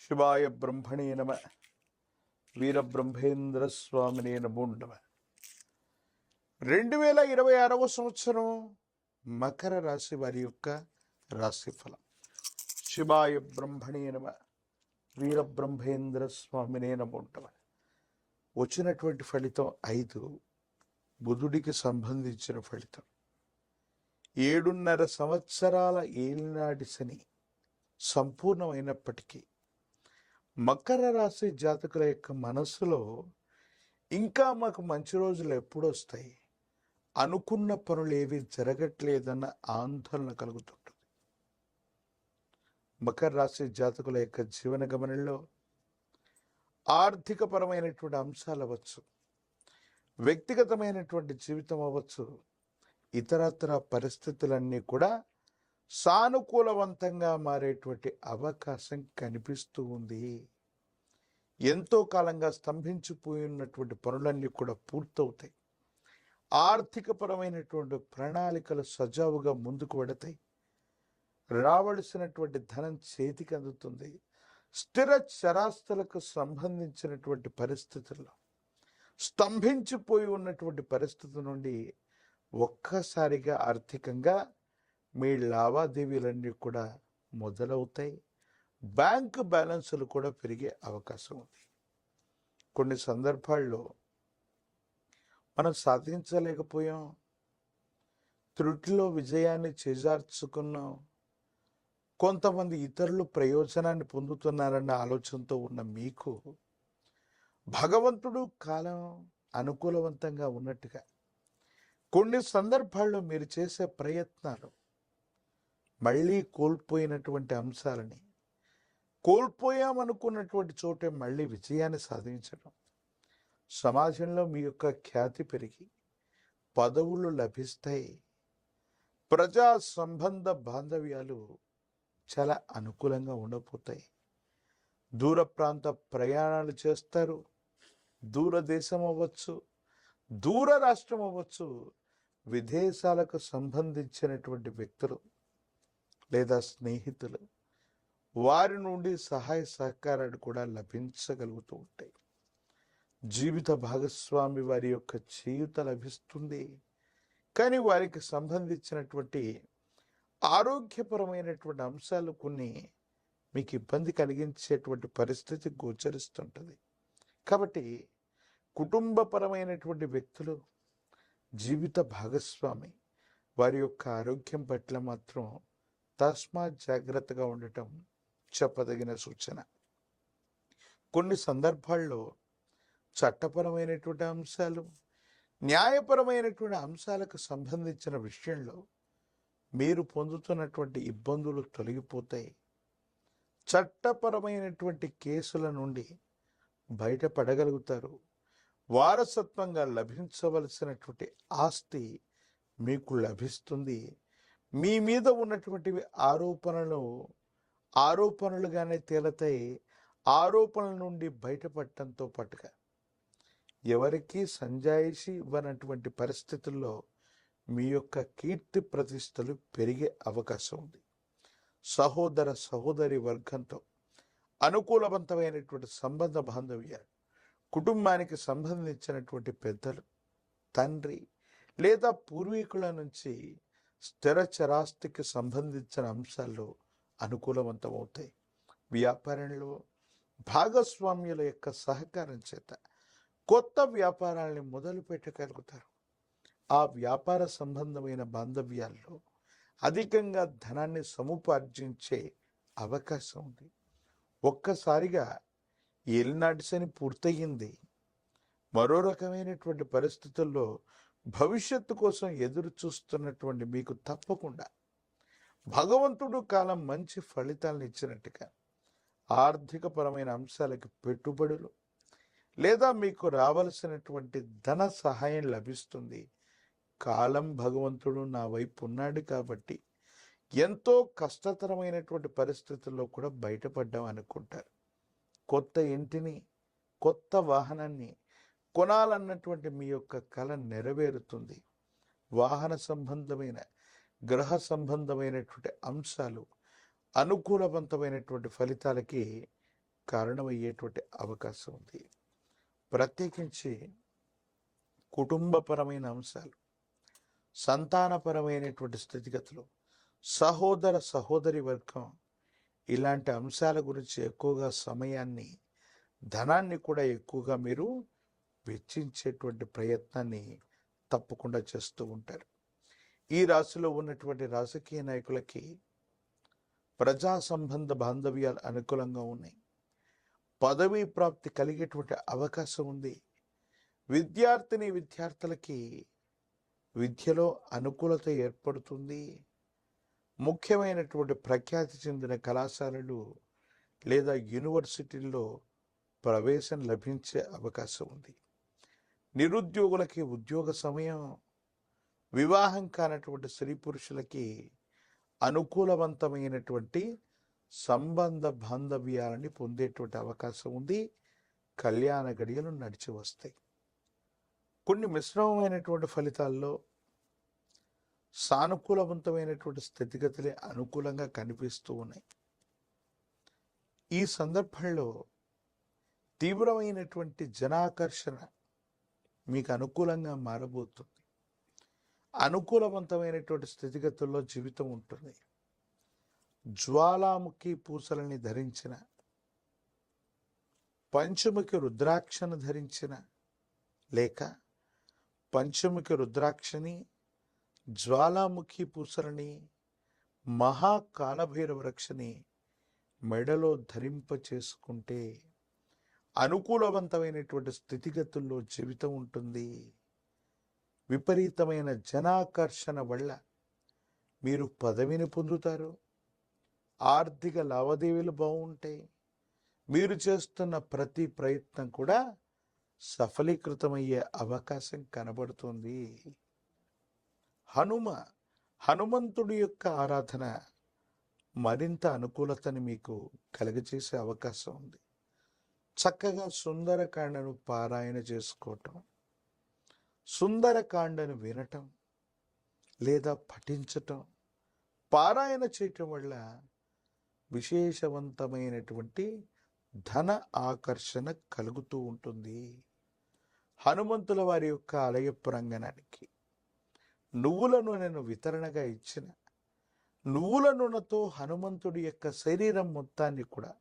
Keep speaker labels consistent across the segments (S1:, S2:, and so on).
S1: శివాయ బ్రహ్మణే నమ. వీరబ్రహ్మేంద్ర స్వామినే నమో నమ. రెండు వేల ఇరవై ఆరవ సంవత్సరం మకర రాశి వారి యొక్క రాశిఫలం. శివాయ బ్రహ్మణే నమ. వీరబ్రహ్మేంద్ర స్వామినే నమో నమ. వచ్చినటువంటి ఫలితం ఐదు బుధుడికి సంబంధించిన ఫలితం. ఏడున్నర సంవత్సరాల ఏలినాటి శని సంపూర్ణమైనప్పటికీ మకర రాశి జాతకుల యొక్క మనసులో ఇంకా మాకు మంచి రోజులు ఎప్పుడు వస్తాయి అనుకున్న పనులు ఏవి జరగట్లేదన్న ఆందోళన కలుగుతుంటుంది. మకర రాశి జాతకుల యొక్క జీవన గమనంలో ఆర్థికపరమైనటువంటి అంశాలు అవ్వచ్చు వ్యక్తిగతమైనటువంటి జీవితం అవ్వచ్చు ఇతరత్ర పరిస్థితులన్నీ కూడా సానుకూలవంతంగా మారేటువంటి అవకాశం కనిపిస్తూ ఉంది. ఎంతో కాలంగా స్తంభించిపోయి ఉన్నటువంటి పనులన్నీ కూడా పూర్తవుతాయి. ఆర్థికపరమైనటువంటి ప్రణాళికలు సజావుగా ముందుకు పెడతాయి రావలసినటువంటి ధనం చేతికి అందుతుంది. స్థిర చరాస్తులకు సంబంధించినటువంటి పరిస్థితుల్లో స్తంభించిపోయి ఉన్నటువంటి పరిస్థితి నుండి ఒక్కసారిగా ఆర్థికంగా మీ లావాదేవీలన్నీ కూడా మొదలవుతాయి. బ్యాంకు బ్యాలెన్సులు కూడా పెరిగే అవకాశం ఉంది. కొన్ని సందర్భాల్లో మనం సాధించలేకపోయాం. త్రుటిలో విజయాన్ని చేజార్చుకున్నాం. కొంతమంది ఇతరులు ప్రయోజనాన్ని పొందుతున్నారన్న ఆలోచనతో ఉన్న మీకు భగవంతుడు కాలం అనుకూలవంతంగా ఉన్నట్టుగా కొన్ని సందర్భాల్లో మీరు చేసే ప్రయత్నాలు మళ్ళీ కోల్పోయినటువంటి అంశాలని కోల్పోయామనుకున్నటువంటి చోటే మళ్ళీ విజయాన్ని సాధించడం సమాజంలో మీ యొక్క ఖ్యాతి పెరిగి పదవులు లభిస్తాయి ప్రజా సంబంధ బాంధవ్యాలు చాలా అనుకూలంగా ఉండబోతాయి. దూర ప్రాంత ప్రయాణాలు చేస్తారు దూరదేశం అవ్వచ్చు దూర రాష్ట్రం అవ్వచ్చు విదేశాలకు సంబంధించినటువంటి వ్యక్తులు లేదా స్నేహితులు వారి నుండి సహాయ సహకారాలు కూడా లభించగలుగుతూ ఉంటాయి. జీవిత భాగస్వామి వారి యొక్క చేయుత లభిస్తుంది. కానీ వారికి సంబంధించినటువంటి ఆరోగ్యపరమైనటువంటి అంశాలు కొన్ని మీకు ఇబ్బంది కలిగించేటువంటి పరిస్థితి గోచరిస్తుంటుంది. కాబట్టి కుటుంబపరమైనటువంటి వ్యక్తులు జీవిత భాగస్వామి వారి యొక్క ఆరోగ్యం పట్ల మాత్రం తస్మాత్ జాగ్రత్తగా ఉండటం చెప్పదగిన సూచన. కొన్ని సందర్భాల్లో చట్టపరమైనటువంటి అంశాలు న్యాయపరమైనటువంటి అంశాలకు సంబంధించిన విషయంలో మీరు పొందుతున్నటువంటి ఇబ్బందులు తొలగిపోతాయి. చట్టపరమైనటువంటి కేసుల నుండి బయటపడగలుగుతారు. వారసత్వంగా లభించవలసినటువంటి ఆస్తి మీకు లభిస్తుంది. మీ మీద ఉన్నటువంటి ఆరోపణలు ఆరోపణలుగానే తేలతాయి. ఆరోపణల నుండి బయటపడటంతో పాటుగా ఎవరికీ సంజాయిషి ఇవ్వనటువంటి పరిస్థితుల్లో మీ యొక్క కీర్తి ప్రతిష్టలు పెరిగే అవకాశం ఉంది. సహోదర సహోదరి వర్గంతో అనుకూలవంతమైనటువంటి సంబంధ బాంధవ్యాలు కుటుంబానికి సంబంధించినటువంటి పెద్దలు తండ్రి లేదా పూర్వీకుల నుంచి స్థిర చరాస్తికి సంబంధించిన అంశాలు అనుకూలవంతమవుతాయి. వ్యాపారంలో భాగస్వామ్యుల యొక్క సహకారం చేత కొత్త వ్యాపారాల్ని మొదలు పెట్టగలుగుతారు. ఆ వ్యాపార సంబంధమైన బాంధవ్యాల్లో అధికంగా ధనాన్ని సముపార్జించే అవకాశం ఉంది. ఒక్కసారిగా ఏలినాటి శని పూర్తయింది. మరో రకమైనటువంటి పరిస్థితుల్లో భవిష్యత్తు కోసం ఎదురు చూస్తున్నటువంటి మీకు తప్పకుండా భగవంతుడు కాలం మంచి ఫలితాలను ఇచ్చినట్టుగా ఆర్థికపరమైన అంశాలకి పెట్టుబడులు లేదా మీకు రావలసినటువంటి ధన సహాయం లభిస్తుంది. కాలం భగవంతుడు నా వైపు ఉన్నాడు కాబట్టి ఎంతో కష్టతరమైనటువంటి పరిస్థితుల్లో కూడా బయటపడ్డాం అనుకుంటారు. కొత్త ఇంటిని కొత్త వాహనాన్ని కొనాలన్నటువంటి మీ యొక్క కళ నెరవేరుతుంది. వాహన సంబంధమైన గ్రహ సంబంధమైనటువంటి అంశాలు అనుకూలవంతమైనటువంటి ఫలితాలకి కారణమయ్యేటువంటి అవకాశం ఉంది. ప్రత్యేకించి కుటుంబపరమైన అంశాలు సంతానపరమైనటువంటి స్థితిగతులు సహోదర సహోదరి వర్గం ఇలాంటి అంశాల గురించి ఎక్కువగా సమయాన్ని ధనాన్ని కూడా ఎక్కువగా మీరు వెచ్చించేటువంటి ప్రయత్నాన్ని తప్పకుండా చేస్తూ ఉంటారు. ఈ రాశిలో ఉన్నటువంటి రాజకీయ నాయకులకి ప్రజా సంబంధ బాంధవ్యాలు అనుకూలంగా ఉన్నాయి. పదవీ ప్రాప్తి కలిగేటువంటి అవకాశం ఉంది. విద్యార్థిని విద్యార్థులకి విద్యలో అనుకూలత ఏర్పడుతుంది. ముఖ్యమైనటువంటి ప్రఖ్యాతి చెందిన కళాశాలలు లేదా యూనివర్సిటీల్లో ప్రవేశం లభించే అవకాశం ఉంది. నిరుద్యోగులకి ఉద్యోగ సమయం వివాహం కానటువంటి స్త్రీ పురుషులకి అనుకూలవంతమైనటువంటి సంబంధ బాంధవ్యాలని పొందేటువంటి అవకాశం ఉంది. కళ్యాణ గడియలు నడిచి వస్తాయి. కొన్ని మిశ్రమమైనటువంటి ఫలితాల్లో సానుకూలవంతమైనటువంటి స్థితిగతులే అనుకూలంగా కనిపిస్తూ ఉన్నాయి. ఈ సందర్భంలో తీవ్రమైనటువంటి జనాకర్షణ మీకు అనుకూలంగా మారబోతుంది. అనుకూలవంతమైనటువంటి స్థితిగతుల్లో జీవితం ఉంటుంది. జ్వాలాముఖి పూసలని ధరించిన పంచముఖి రుద్రాక్షను ధరించిన లేక పంచముఖి రుద్రాక్షని జ్వాలాముఖి పూసలని మహాకాలభైరవ రక్షని మెడలో ధరింప చేసుకుంటే అనుకూలవంతమైనటువంటి స్థితిగతుల్లో జీవితం ఉంటుంది. విపరీతమైన జనాకర్షణ వల్ల మీరు పదవిని పొందుతారు. ఆర్థిక లావాదేవీలు బాగుంటాయి. మీరు చేస్తున్న ప్రతి ప్రయత్నం కూడా సఫలీకృతమయ్యే అవకాశం కనబడుతుంది. హనుమ హనుమంతుడి యొక్క ఆరాధన మరింత అనుకూలతని మీకు కలుగజేసే అవకాశం ఉంది. చక్కగా సుందరకాండను పారాయణ చేసుకోవటం సుందరకాండను వినటం లేదా పఠించటం పారాయణ చేయటం వల్ల విశేషవంతమైనటువంటి ధన ఆకర్షణ కలుగుతూ ఉంటుంది. హనుమంతుల వారి యొక్క ఆలయ ప్రాంగణానికి నువ్వుల నూనెను వితరణగా ఇచ్చిన నువ్వుల నూనెతో హనుమంతుడి యొక్క శరీరం మొత్తాన్ని కూడా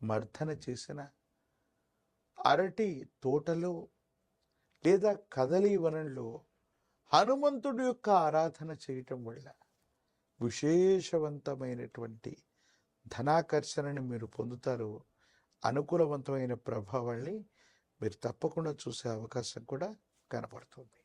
S1: మర్దన చేసిన అరటి తోటలో లేదా కదలి వనంలో హనుమంతుడి యొక్క ఆరాధన చేయటం వల్ల విశేషవంతమైనటువంటి ధనాకర్షణని మీరు పొందుతారు. అనుకూలవంతమైన ప్రభావాన్ని మీరు తప్పకుండా చూసే అవకాశం కూడా కనపడుతుంది.